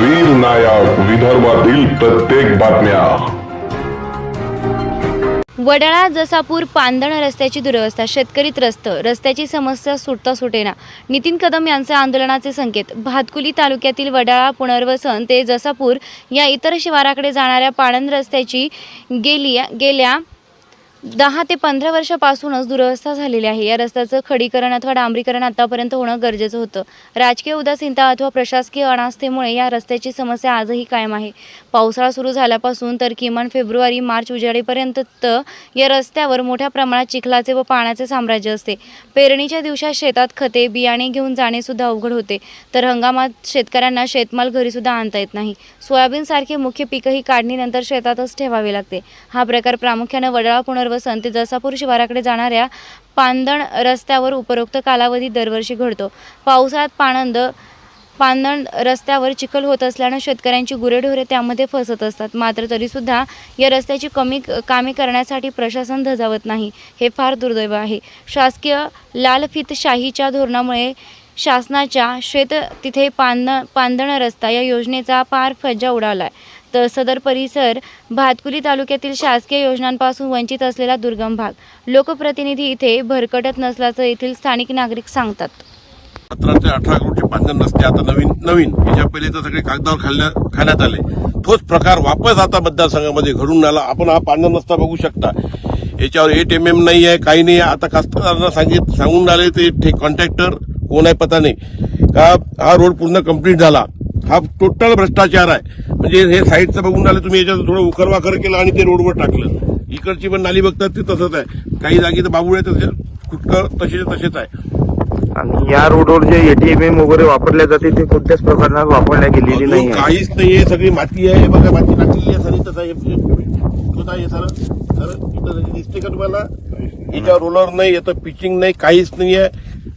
वीर नायक विदर्भातील प्रत्येक बातम्या. वडाळा जसापूर पांदण रस्त्याची दुरवस्था शेतकरी त्रस्त रस्त्याची समस्या सुटता सुटेना. नितीन कदम यांचे आंदोलनाचे संकेत भातकुली तालुक्यातील वडाळा पुनर्वसन ते जसापूर या इतर शिवाराकडे जाणाऱ्या पाणंद रस्त्याची गेली गेल्या दहा ते पंधरा वर्षापासूनच दुरवस्था झालेली आहे. या रस्त्याचं खडीकरण अथवा डांबरीकरण आतापर्यंत होणं गरजेचं होतं. राजकीय उदासीनता अथवा प्रशासकीय अनास्थेमुळे या रस्त्याची समस्या आजही कायम आहे. पावसाळा सुरू झाल्यापासून तर किमान फेब्रुवारी मार्च उजाडीपर्यंत या रस्त्यावर मोठ्या प्रमाणात चिखलाचे व पाण्याचे साम्राज्य असते. पेरणीच्या दिवसात शेतात खते बियाणे घेऊन जाणेसुद्धा अवघड होते. तर हंगामात शेतकऱ्यांना शेतमाल घरीसुद्धा आणता येत नाही. सोयाबीनसारखे मुख्य पिकंही काढणीनंतर शेतातच ठेवावे लागते. हा प्रकार प्रामुख्याने वडाळा पुनर्वसन ते जसापूर शिवाराकडे जाणाऱ्या पांदण रस्त्यावर उपरोक्त कालावधी दरवर्षी घडतो. पावसाळ्यात पाणंद पांदण रस्त्यावर चिखल होत असल्यानं शेतकऱ्यांची गुरेढोरे त्यामध्ये फसत असतात. मात्र तरीसुद्धा या रस्त्याची कमी कामे करण्यासाठी प्रशासन धजावत नाही. हे फार दुर्दैव आहे. शासकीय लालफितशाहीच्या धोरणामुळे शासनाच्या शेत तिथे पांद पांदण रस्ता या योजनेचा पार फज्जा उडाला आहे तर सदर परिसर भातकुली तालुक्यातील शासकीय योजनांपासून वंचित असलेला दुर्गम भाग. लोकप्रतिनिधी इथे भरकटत नसल्याचं येथील स्थानिक नागरिक सांगतात. सतरा ते अठरा करोडचे पांजन रस्ते आता नवीन नवीन. याच्या पहिले तर सगळे कागदावर खाल्ल्या खाण्यात आले. तोच प्रकार वापस आता मतदारसंघामध्ये घडून आला. आपण हा पांजन रस्ता बघू शकता. याच्यावर एट एम एम नाही आहे काही नाही आहे. आता कास्तकारांना सांगित सांगून आले ते कॉन्ट्रॅक्टर. कोण आहे पता नाही. का हा रोड पूर्ण कंप्लीट झाला. हा टोटल भ्रष्टाचार आहे. म्हणजे हे साईडचं बघून आले तुम्ही याच्यात थोडं उकरवाकर केलं आणि ते रोडवर टाकलं. इकडची पण नाली बघतात ते तसंच आहे. काही जागी तर बाबूळ आहे तसे खुटकं तसेच तसेच आहे. आणि या रोडवर जे एटीएम वगैरे वापरल्या जाते ते कोणत्याच प्रकारात वापरल्या गेलेली नाही आहे काहीच नाहीये सगळी माती आहे. बघा माती टाकलेली आहे. सरी तसा आहे. सर. सर. इथं जरी दिसते का तुम्हाला? याच्यावर रोलर नाही याचं पिचिंग नाही काहीच नाहीये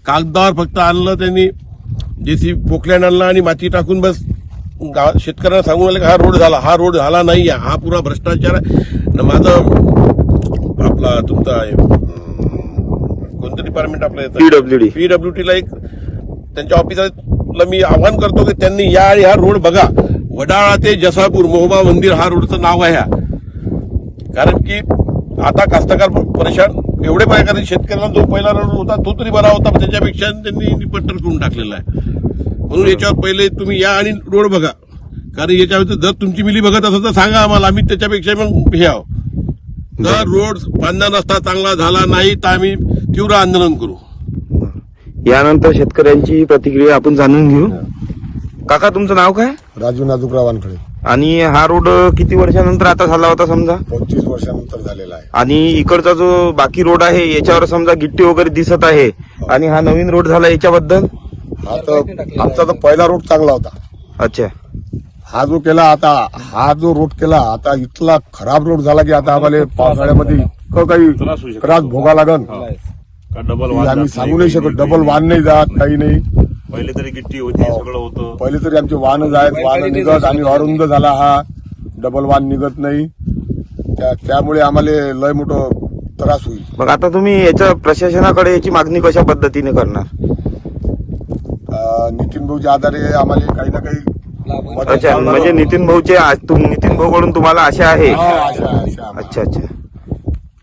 कागदावर फक्त आणलं त्यांनी. जेसी पोखल्यान आणला आणि माती टाकून बस. गाव शेतकऱ्यांना सांगून आले का हा रोड झाला हा रोड झाला नाही आहे हा पुरा भ्रष्टाचार आहे. न माझं आपला तुमचा कोणतं डिपार्टमेंट आपलं येतं PWD. पीडब्ल्यूटीला एक त्यांच्या ऑफिसला मी आवाहन करतो की त्यांनी या आणि हा रोड बघा. वडाळा ते जसापूर मोहबा मंदिर हा रोडचं नाव आहे कारण की आता कास्तकार परेशान एवढे पाय कारण शेतकऱ्यांना जो पहिला रोड होता तो तरी बरा होता त्याच्यापेक्षा त्यांनी निपट्टर करून टाकलेला आहे. म्हणून याच्यावर पहिले तुम्ही या आणि रोड बघा. कारण याच्यावर जर तुमची मिली बघत असेल तर सांगा आम्हाला आम्ही त्याच्यापेक्षा मग हे आहो जर रोड बांधला नसता चांगला झाला नाही तर आम्ही तीव्र आंदोलन करू. यानंतर शेतकऱ्यांची प्रतिक्रिया आपण जाणून घेऊ. काका तुमचं नाव काय? राजू नाजूकराव वानखडे आणि हा रोड किती वर्षानंतर आता झाला होता समजा? पंचवीस वर्षानंतर झालेला आहे. आणि इकडचा जो बाकी रोड आहे याच्यावर समजा गिट्टी वगैरे दिसत आहे. आणि हा नवीन रोड झाला याच्याबद्दल? हा तर आमचा तर पहिला रोड चांगला होता. अच्छा. हा जो केला आता हा जो रोड केला आता इतका खराब रोड झाला की आता आम्हाला पावसाळ्यामध्ये इतकं काही त्रास भोगा लागन. डबल की आम्ही सांगू नाही शकत. डबल वाहन नाही जात काही नाही. पहिले तरी गिट्टी होती सगळं होतं. पहिले तरी आमचे वाहन जायत वाहन निघत आणि अरुंद झाला हा. डबल वाहन निघत नाही. त्या- त्यामुळे आम्हाला लय मोठं त्रास होईल. मग आता तुम्ही याच्या प्रशासनाकडे याची मागणी कशा पद्धतीने करणार? अं, नितीन भाऊच्या आधारे आम्हाला काही ना काही मदत अच्छा करणार. म्हणजे नितीन भाऊचे आज- तुम- नितीन भाऊकडून तुम्हाला आशा आहे. हा, आशा आहे. अच्छा अच्छा.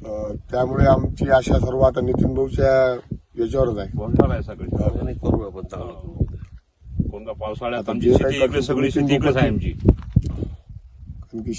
अं, त्यामुळे आमची आशा सर्व आता नितीन भाऊच्या याच्यावरच आहे बंधार आहे सगळे. नाही करू आपण चांगलं कोणता पावसाळ्यात आता आमची जे शेती इकडे करतो सगळी शेती इकडेच आहे आमची कारण की